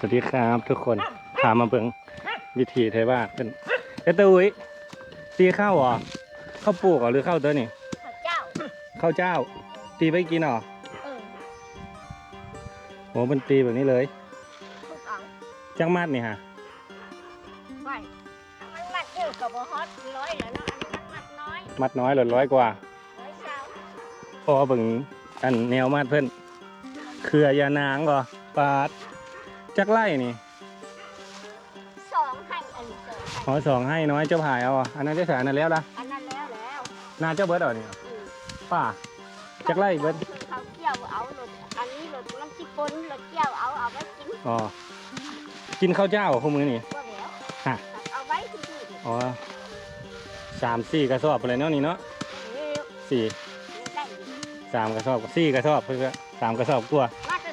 สวัสดีครับทุกคนพามาเบิ่งวิธีไทยบ้านเป็นเอตอุ้ยตีข้าวเหรอข้าวปลูกเหรอหรือข้าวเตอนี่ข้าวเจ้าข้าวเจ้า ตีไปกินเหรอเออโหมันตีแบบนี้เลยทุกเอาจังมัดนี่ฮะไว้ถ้ามันมัดเยอะกับบ่ฮอตร้อยแล้วเนาะอันนี้มันมัดน้อยมัดน้อยหลดร้อยกว่าร้อยเช้าเพอเบิ่งอันแนวมัดเพิ่นเครือยานางก็ปาด จักไล่นี่สองให้อันนี้สองให้หอสองให้น้อยเจ้าผายเอาอะอันนั้นได้แสนนั้นแล้วล่ะอันนั้นแล้วแล้วนาเจ้าเบิร์ดเอานี่อืมป้า จักไล่เบิด เขาเกี่ยวเอารถอันนี้รถมันสิปนรถเกี่ยวเอาเอาไว้กินอ๋อกินข้าวเจ้าคู่มือนี่บ่แล้วฮะ เอาไว้ที่นี่อ๋อสามสี่กระสอบอะไรเนาะนี่เนาะเออสี่ได้อยู่สามกระสอบสี่กระสอบเพื่อสามกระสอบกลัวามาจะ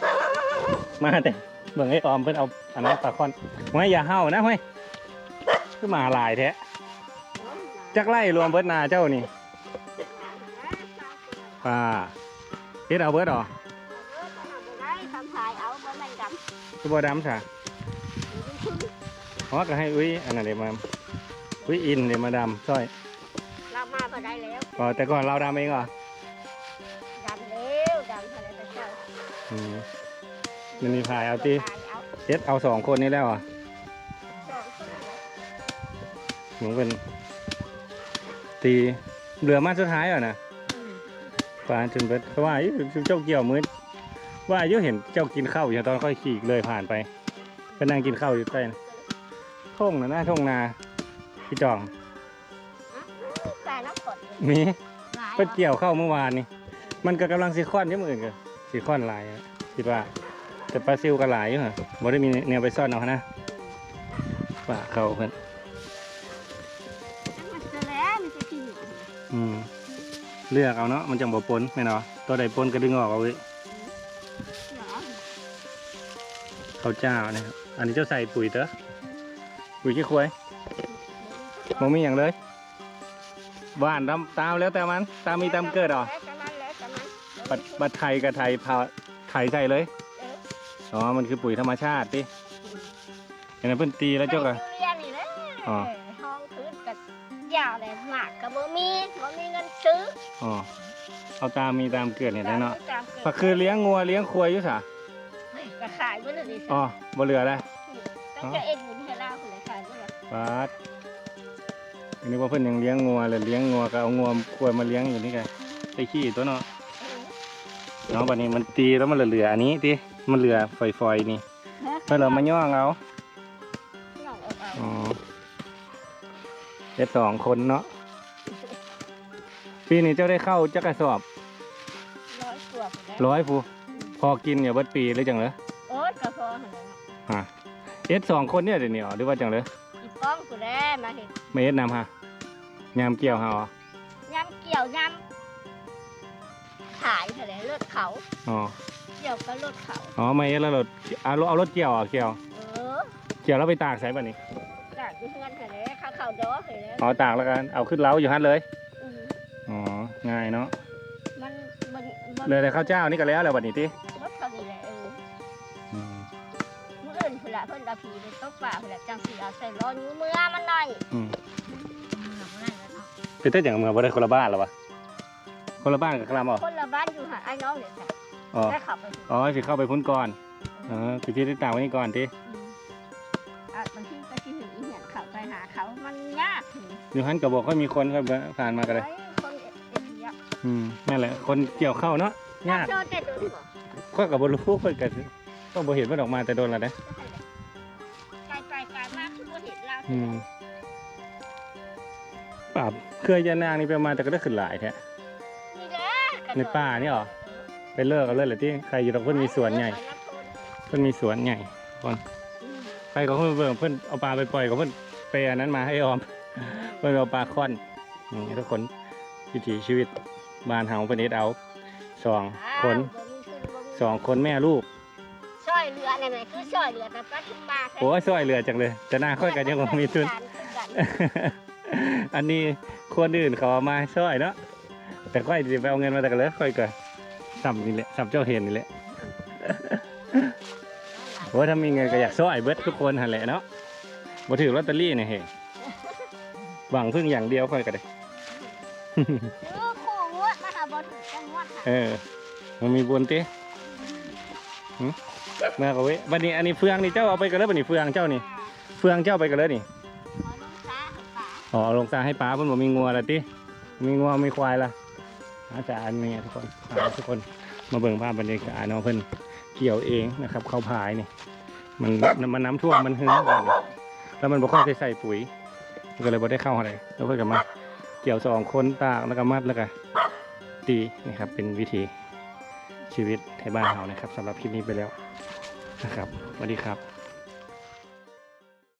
มาแต่ เบิ่งไอ้ออมเพิ่นเอาอันนั้นปลาคอนไว้อย่าเห่านะเฮ้ยคือมาหลายแท้จักไล่รวมเบิดนาเจ้านี่ป้าเฮ็ดเอาเบิดเหรอได้ทำถ่ายเอาบ่แม่นดำคือบ่ดำซะอ๋อก็ให้อุ้ยอันนั้นเดี๋ยวมาอุ้ยอินเดี๋ยวมาดำซอยเรามาบ่ได้แล้วอ๋อแต่ก่อนเราดำเองเหรอดำแล้วดำเท่าไหร่แต่เช้าอื มมันมีพายเอาตีถ่ายเอาเฮ็ดเอาสองคนนี้แล้วเหรอะสองคนเลยหนูเป็นตีเหลือมาสุดท้ายอะนะอืมปานจนเบิดเพราะว่าอายุเจ้าเกี่ยวมืดว่าอายุเห็นเจ้ากินข้าวอย่างตอนค่อยขี่เลยผ่านไปก็นั่งกินข้าวอยู่ใต้นะทุ่งนะหน้าทุ่งนาพี่จองปลาน้ำกรดเลยมีหลายก็เกี่ยวข้าวเมื่อวานนี่มันก็กำลังซีคอนที่มืออื่นก็ซีคอนหลายอะคิดว่า แต่ปลาซิวก็หลายอยู่ฮะบ่ได้มีแนวไปซ่อนเอานะปลาเขาเพิ่นมันจะแล้วมันจะกินอยู่อืมเลือกเอาเนาะมันจังบ่ปนแม่นเนาะตัวใดปนก็ดึงออกเอาไว้เหรอข้าวเจ้านะครับอันนี้เจ้าใส่ปุ๋ยเตอะปุ๋ยขี้ควายบ่มีอย่างเลยบ้านตามตามแล้วแต่มันตามมีตามเกิดอะแต้มเล้วแต่มันบัดบัดไทยกับไทยพาไทยใส่เลย อออ๋อ มันคือปุ๋ยธรรมชาติติเห็นไหมเพิ่นตีแล้วเจ้าก็ไปเรียนนี่แหละอ๋อ ห้องพื้นกับยาวเลยหมากกับบ่มีบ่มีเงินซื้ออ๋อ เอาตามมีตามเกิดเนี่ยแหละเนาะตามกิดก็คือเลี้ยงงัวเลี้ยงควายอยู่ซะเฮ้ยก็ขายบ่เลยดิอ๋อบ่เหลือแล้วต้องจะเอ็ดบุญให้เราคนละขายบ่ล่ะปาดอันนี้ว่าเพิ่นยังเลี้ยงงัวเลยเลี้ยงงัวก็เอางัวควายมาเลี้ยงอยู่นี่ไงไอ้ขี้ตัวเนาะเออเนาะบัดนี้มันตีแล้วมันเหลือๆอันนี้ติ มันเหลือฝอยๆนี่ฮะแล้วเรามาย่องเอาน้องเอาเอาอ๋อเด็ดสองคนเนาะปีนี้เจ้าได้เข้าจักกระสอบร้อยกว่าไปแล้วร้อยผู้พอกินอย่าเบิดปีเลยจังเลยโอ๊ยก็พอหั่นแหละฮะเอ็ดสองคนเนี่ยเดี๋ยวนี้เหรอหรือว่าจังเลยอีป้องกูแล้วมาเห็นไม่เอ็ดนำฮะยามเกี่ยวเฮาเหรอยำเกี่ยวยำขายเท่าไหร่รถเขาอ๋อเกี่ยวกับรถเขาอ๋อไม่เอ็ดแล้วรถเอารถเอารถเกี่ยวอะเกี่ยว เออเกี่ยวแล้วไปตากใส่ป่ะนี่จากที่เงินเท่าไหร่เขาเขาดอกเท่าไหร่อ๋อตากแล้วกันเอาขึ้นเล้าอยู่ฮั่นเลยอืมอ๋อง่ายเนาะมันมันมันเลยแต่ข้าวเจ้านี่ก็แล้วแล้วบัดนี้ติรถเขานี่แหละเอออืมมื่ออื่นพุ่นละเพิ่นเอาผีไปตกป่าพุ่นละจังสีเอาใส่ล้อนิ้วมือมันหน่อยอืมหลังนั่นแล้วเนาะเป็นแต่อย่างเมืองบ่ได้คนละบ้านหรอวะคนละบ้านกับคลามอ๋อคนละบ้านอยู่หาไอ้น้องเนี่ยจ้ะ อ๋อ ได้ขับไปถึงอ๋อสิเข้าไปพุ่นก่อนเออคือที่ได้ตากไว้นี่ก่อนติมอะบางทีก็ที่หนึ่งอีเหียนเขาไปหาเขามันยากถึงอยู่ฮั่นก็บอกว่ามีคนก็ผ่านมากันเลยไว้คนเอ็นยักอืมนั่นแหละ คนเกี่ยวเข้าวเนาะยากโจแต่โดนบ่ข้อยกับบรู้ข้อยกับก็บ่เห็นมันออกมาแต่โดนแล้วนะไกลไปไกลมากคือบ่เห็นเราอืมปราบเคยยานางนี่ไปมาแต่ก็ได้ขึ้นหลายแท้นี่แหละกระโดดในป่านี่หรอ ไปเลิกกันเลยเหรอที่ใครอยู่ตรงเพิ่นมีสวนใหญ่ เพิ่นมีสวนใหญ่คนอืมใครก็เพิ่นเบิ่งเพิ่นเอาปลาไปปล่อยก็เพิ่นไปอันนั้นมาให้ออม เพิ่นเอาปลาค่อนนี่ทุกคนวิถีชีวิตบ้านเฮาเพิ่นเฮ็ดเอาสองคนอ้าวบ่มีขึ้นบ่มีสองคนแม่ลูกช่อยเรือนี่นแหละคือช่อยเรือแต่ปัจจุบันโอ้ยช่วยเหลือจังเลยแต่หน้าค่อยกันยังบ่มีทุนอันนี้คนอื่นเขาเอามาช่วยเนาะแต่ค่อยสิไปเอาเงินมาแต่กันเลยค่อยก็ สัมนี่แหละสัมเจ้าเห็นนี่แหละคอ้ยถ้ามีเงินก็อยากซ้อยเบิดทุกคนหันแหละเนาะบ่ถือลอตเตอรี่เนี่ยเฮ้หวังพึ่งอย่างเดียวค่อยก็ได้ซื้อคู่งวดนะคะบ่ถูกจังงวดค่ะเออ มันมีบุญติหึมาก็เว้ยบัดนี้อันนี้เฟืองนี่เจ้าเอาไปกันแล้วบัดนี้เฟืองเจ้านี่ เฟืองเจ้าไปกันแล้วนี่ขอลงซ้าให้ป่าอ๋อลงตาให้ป้าเพิ่นบ่มีงัวละติมีงัวมีควายละ อาจารย์นี่ทุกคนพาทุกคนมาเบิ่งภาพบรรยากาศเนาะเพิ่นเกี่ยวเองนะครับ เข้าพายนี่มันมันน้ำท่วมมันหึงก่อนนี่แล้วมันบ่ค่อยใส่ปุ๋ยก็เลยบ่ได้เข้าอะไรแล้วเพิ่นก็มาเกี่ยวสองคนตากแล้วก็มัดแล้วก็ตีนี่ครับ เป็นวิธีชีวิตในบ้านเรานะครับสำหรับคลิปนี้ไปแล้วนะครับสวัสดีครับ